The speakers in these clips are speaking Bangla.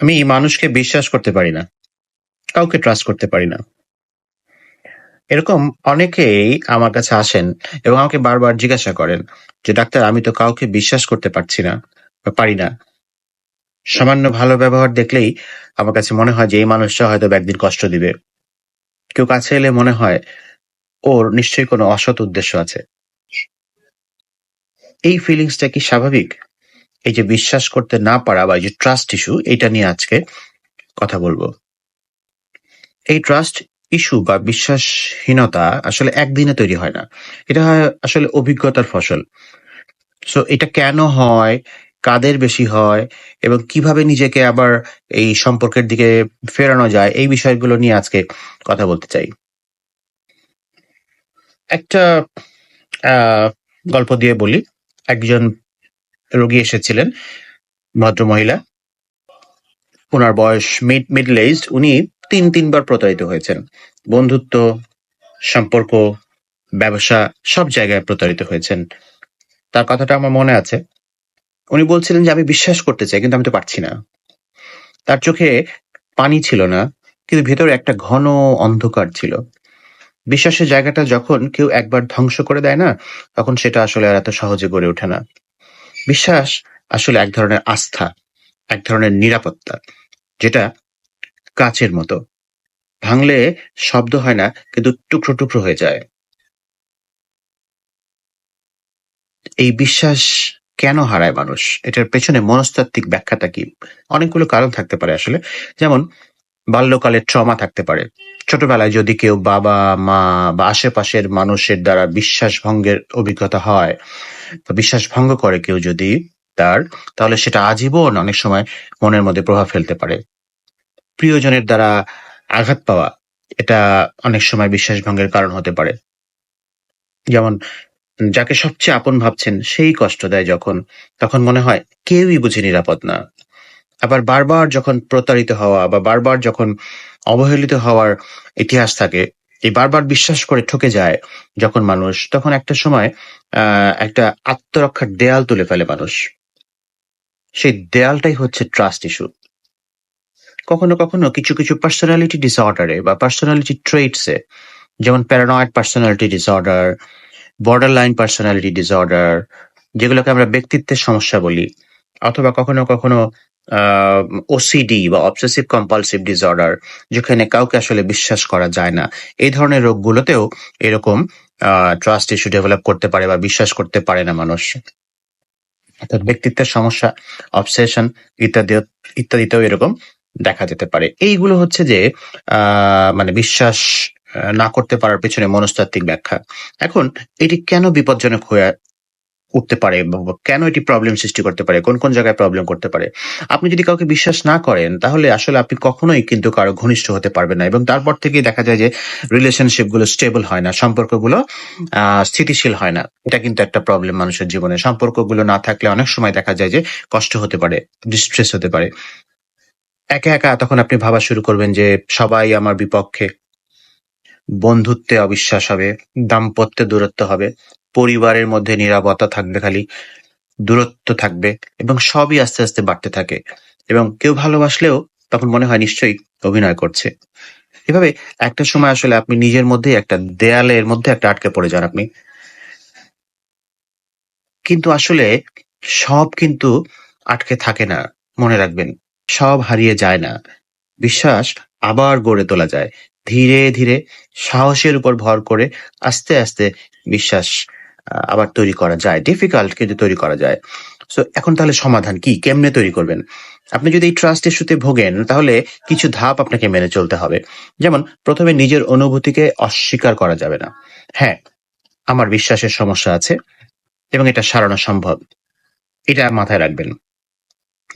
আমি মানুষকে বিশ্বাস করতে পারি না। কাউকে ট্রাস্ট করতে পারি না। এরকম অনেকেই আমার কাছে আসেন এবং আমাকে বারবার জিজ্ঞাসা করেন যে, ডাক্তার, আমি তো কাউকে বিশ্বাস করতে পারছি না বা পারি না। সামান্য ভালো ব্যবহার দেখলেই আমার কাছে মনে হয় যে, এই মানুষটা হয়তো একদিন কষ্ট দিবে। কেউ কাছে এলে মনে হয় ওর নিশ্চয়ই কোনো অসৎ উদ্দেশ্য আছে। এই ফিলিংসটা কি স্বাভাবিক? এই যে বিশ্বাস করতে না পারা বা এই যে ট্রাস্ট ইস্যু এটা নিয়ে আজকে কথা বলব। এই ট্রাস্ট ইস্যু বা বিশ্বাসহীনতা আসলে একদিনে তৈরি হয় না। এটা হয় আসলে অভিজ্ঞতার ফসল। সো এটা কেন হয়? কাদের বেশি হয়? এবং কীভাবে নিজেকে আবার এই সম্পর্কের দিকে ফেরানো যায়? এই বিষয়গুলো নিয়ে আজকে কথা বলতে চাই। একটা গল্প দিয়ে বলি। একজন রোগী এসেছিলেন ভদ্র মহিলা ওনার বয়স মিড মিডল এজ উনি তিন, তিনবার প্রতারিত হয়েছেন। বন্ধুত্ব, সম্পর্ক, ব্যবসা, সব জায়গায় প্রতারিত হয়েছেন। তার কথাটা আমার মনে আছে। উনি বলছিলেন যে, আমি বিশ্বাস করতে চাই, কিন্তু আমি তো পারছি না। তার চোখে পানি ছিল না, কিন্তু ভেতরে একটা ঘন অন্ধকার ছিল। বিশ্বাসের জায়গাটা যখন কেউ একবার ধ্বংস করে দেয় না, তখন সেটা আসলে আর এত সহজে গড়ে ওঠে না। বিশ্বাস আসলে এক ধরনের আস্থা, এক ধরনের নিরাপত্তা, যেটা কাচের মতো। ভাঙলে শব্দ হয় না, কিন্তু টুকরো টুকরো হয়ে যায়। এই বিশ্বাস কেন হারায় মানুষ? এটার পেছনে মনস্তাত্ত্বিক ব্যাখ্যাটা কি? অনেকগুলো কারণ থাকতে পারে আসলে। যেমন বাল্যকালের ট্রমা থাকতে পারে। ছোটবেলায় যদি কেউ বাবা, মা বা আশেপাশের মানুষের দ্বারা বিশ্বাস ভঙ্গের অভিজ্ঞতা হয় বা বিশ্বাস ভঙ্গ করে কেউ যদি তার, তাহলে সেটা আজীবন অনেক সময় মনের মধ্যে প্রভাব ফেলতে পারে। প্রিয়জনের দ্বারা আঘাত পাওয়া, এটা অনেক সময় বিশ্বাস ভঙ্গের কারণ হতে পারে। যেমন, যাকে সবচেয়ে আপন ভাবছেন, সেই কষ্ট দেয় যখন, তখন মনে হয় কেউই বুঝি নিরাপদ না। আবার বারবার যখন প্রতারিত হওয়া বা বারবার যখন অবহেলিত হওয়ার ইতিহাস থাকে, এই বারবার বিশ্বাস করে ঠকে যায় যখন মানুষ, তখন একটা সময় একটা আত্মরক্ষার দেয়াল তুলে ফেলে মানুষ। সেই দেয়ালটাই হচ্ছে ট্রাস্ট ইস্যু কখনো কখনো কিছু কিছু পার্সোনালিটি ডিসঅর্ডারে বা পার্সোনালিটি ট্রেটসে যেমন paranoid personality disorder borderline personality disorder যেগুলোকে আমরা ব্যক্তিত্বের সমস্যা বলি, অথবা কখনো কখনো ওসিডি বা অবসেসিভ কম্পালসিভ ডিসঅর্ডার যেখানে কাউকে আসলে বিশ্বাস করা যায় না। এই ধরনের রোগগুলোতেও এরকম ট্রাস্ট ইস্যু ডেভেলপ করতে পারে বা বিশ্বাস করতে পারে না মানুষ। অর্থাৎ ব্যক্তিত্বের সমস্যা অবসেশন ইত্যাদি ইত্যাদিতেও এরকম দেখা যেতে পারে। এইগুলো হচ্ছে যে মানে বিশ্বাস না করতে পারার পেছনে মনস্তাত্ত্বিক ব্যাখ্যা। এখন, এটি কেন বিপজ্জনক হয়ে উঠতে পারে কেন এটি প্রবলেম সৃষ্টি করতে পারে, কোন কোন জায়গায় প্রবলেম করতে পারে। আপনি যদি কাউকে বিশ্বাস না করেন, তাহলে আসলে আপনি কখনোই কিন্তু কারও ঘনিষ্ঠ হতে পারবেন না। এবং তারপর থেকে দেখা যায় যে রিলেশনশিপগুলো স্টেবল হয় না, সম্পর্কগুলো স্থিতিশীল হয় না। এটা কিন্তু একটা প্রবলেম মানুষের জীবনে। সম্পর্কগুলো না থাকলে অনেক সময় দেখা যায় যে কষ্ট হতে পারে ডিস্ট্রেস হতে পারে। একা একা তখন আপনি ভাবা শুরু করবেন যে সবাই আমার বিপক্ষে। বন্ধুত্বে অবিশ্বাস হবে, দাম্পত্যে দূরত্ব হবে। পরিবারের মধ্যে নিরাপত্তা থাকবে খালি, দূরত্ব থাকবে এবং সবই আস্তে আস্তে বাড়তে থাকে। এবং কেউ ভালোবাসলেও তখন মনে হয় নিশ্চয়ই অভিনয় করছে। এভাবে একটা সময় আসলে আপনি নিজের মধ্যে একটা দেয়ালের মধ্যে একটা আটকে পড়ে যান আপনি। কিন্তু আসলে সব কিন্তু আটকে থাকে না, মনে রাখবেন। সব হারিয়ে যায় না। বিশ্বাস আবার গড়ে তোলা যায়। ধীরে ধীরে সাহসের উপর ভর করে আস্তে আস্তে বিশ্বাস আবার তৈরি করা যায়। ডিফিকাল্ট কিন্তু তৈরি করা যায়। সো এখন তাহলে সমাধান কি? কেমনে তৈরি করবেন? আপনি যদি এই ট্রাস্ট ইস্যুতে ভোগেন, তাহলে কিছু ধাপ আপনাকে মেনে চলতে হবে। যেমন, প্রথমে নিজের অনুভূতিকে অস্বীকার করা যাবে না। হ্যাঁ আমার বিশ্বাসের সমস্যা আছে এবং এটা সারানো সম্ভব। এটা মাথায় রাখবেন।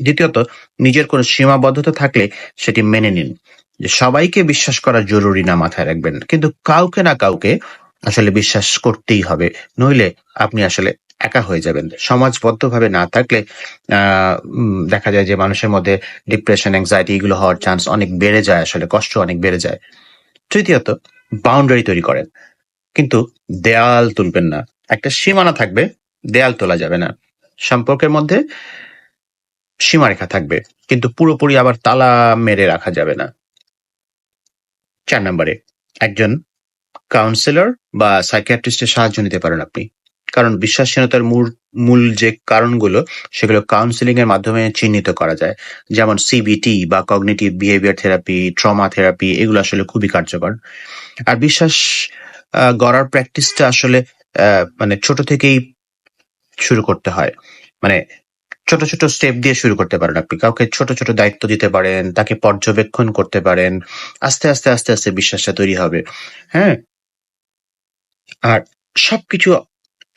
দ্বিতীয়ত, নিজের কোনো সীমাবদ্ধতা থাকলে সেটি মেনে নিন। যে সবাইকে বিশ্বাস করা জরুরি না মাথায় রাখবেন। কিন্তু কাউকে না কাউকে আসলে বিশ্বাস করতেই হবে। নইলে আপনি আসলে একা হয়ে যাবেন। সমাজবদ্ধভাবে না থাকলে দেখা যায় যে মানুষের মধ্যে ডিপ্রেশন অ্যাংজাইটি এগুলো হওয়ার চান্স অনেক বেড়ে যায় আসলে, কষ্ট অনেক বেড়ে যায়। তৃতীয়ত বাউন্ডারি তৈরি করেন। কিন্তু দেয়াল তুলবেন না। একটা সীমানা থাকবে, দেয়াল তোলা যাবে না। সম্পর্কের মধ্যে সীমারেখা থাকবে, কিন্তু পুরোপুরি আবার তালা মেরে রাখা যাবে না। চার নম্বরে, একজন কাউন্সিলর বা সাইকিয়াট্রিস্টের সাহায্য নিতে পারেন আপনি। কারণ বিশ্বাসহীনতার মূল মূল যে কারণগুলো, সেগুলো কাউন্সিলিং এর মাধ্যমে চিহ্নিত করা যায়। যেমন সিবিটি বা cognitive behaviour therapy trauma therapy এগুলো আসলে খুবই কার্যকর। আর বিশ্বাস গড়ার প্র্যাকটিসটা আসলে মানে ছোট থেকেই শুরু করতে হয়। মানে ছোট ছোট স্টেপ দিয়ে শুরু করতে পারেন আপনি। কাউকে ছোট ছোট দায়িত্ব দিতে পারেন, তাকে পর্যবেক্ষণ করতে পারেন। আস্তে আস্তে আস্তে আস্তে বিশ্বাসটা তৈরি হবে। হ্যাঁ? আর সবকিছু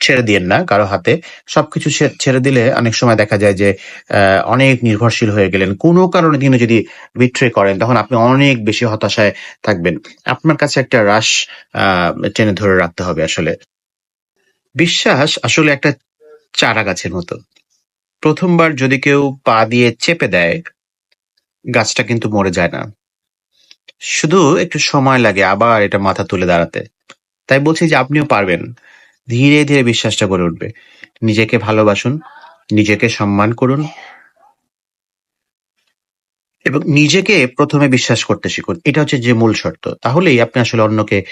ছেড়ে দিয়েন না কারও হাতে। সবকিছু ছেড়ে দিলে অনেক সময় দেখা যায় যে আহ, অনেক নির্ভরশীল হয়ে গেলেন। কোনো কারণে তিনি যদি বিট্রে করেন তখন আপনি অনেক বেশি হতাশায় থাকবেন। আপনার কাছে একটা রাশ আহ, টেনে ধরে রাখতে হবে আসলে। বিশ্বাস আসলে একটা চারা গাছের মতো। প্রথমবার যদি কেউ পা দিয়ে চেপে দেয় গাছটা কিন্তু মরে যায় না। শুধু একটু সময় লাগে আবার এটা মাথা তুলে দাঁড়াতে। তাই বলছি যে আপনিও পারবেন। ধীরে ধীরে বিশ্বাসটা গড়ে উঠবে। নিজেকে ভালোবাসুন, নিজেকে সম্মান করুন এবং নিজেকে প্রথমে বিশ্বাস করতে শিখুন। এটা হচ্ছে যে মূল শর্ত। তাহলেই আপনি আসলে অন্যকে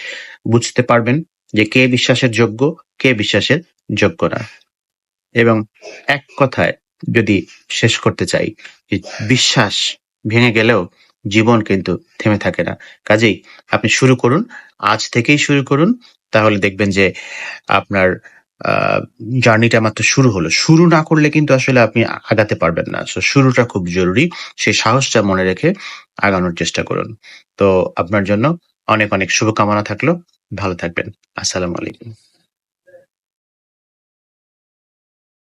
বুঝতে পারবেন যে কে বিশ্বাসের যোগ্য, কে বিশ্বাসের যোগ্য না। এবং এক কথায় যদি শেষ করতে চাই বিশ্বাস ভেঙে গেলেও জীবন কিন্তু থেমে থাকে না। কাজেই আপনি শুরু করুন, আজ থেকেই শুরু করুন, তাহলে দেখবেন যে আপনার জার্নিটা মাত্র শুরু হলো। শুরু না করলে কিন্তু আসলে আপনি আগাতে পারবেন না। সো শুরুটা খুব জরুরি। সেই সাহসটা মনে রেখে আগানোর চেষ্টা করুন। তো আপনার জন্য অনেক অনেক শুভকামনা থাকল। ভালো থাকবেন। আসসালামু আলাইকুম।